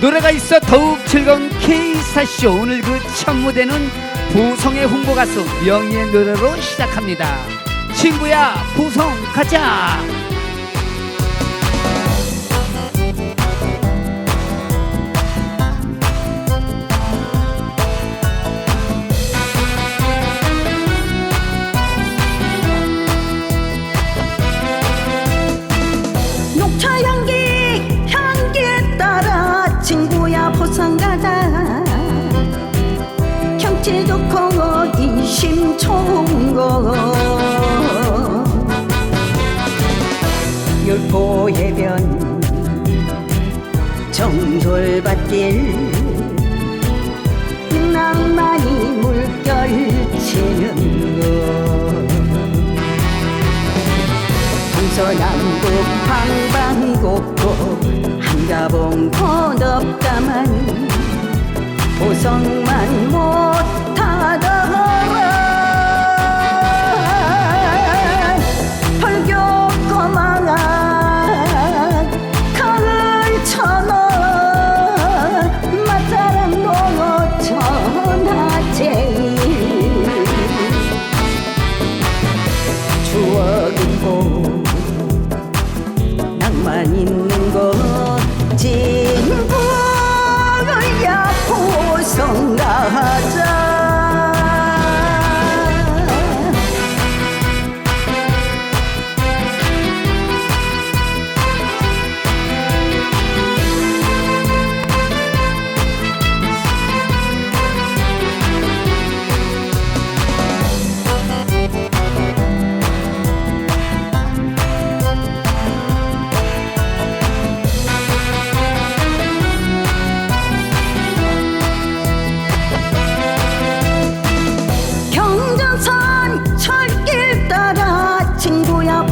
노래가 있어 더욱 즐거운 K스타쇼. 오늘 그 첫 무대는 보성의 홍보 가수 명희의 노래로 시작합니다. 친구야 보성 가자 정돌밭길. 낭만이 물결치는 거 동서남북 방방곡곡 한가봉 고덥다만 보성만 못 추억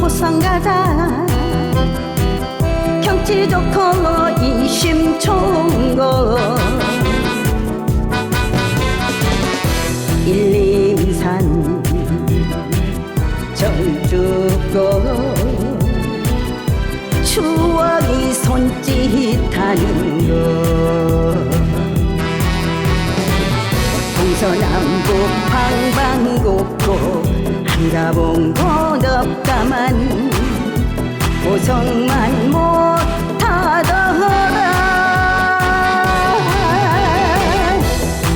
보상 가자 경치 좋고 인심 좋은 거. 일림산 정주고 추억이 손짓하는 거. 동서남북 방방곡곡 한가봉 고 덥다만 보성만 못하더라.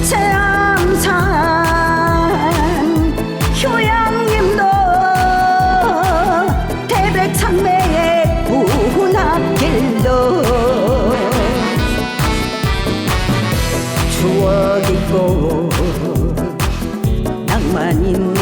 세암산 효양림도 태백산맥의 문학길도 추억이고 낭만 있는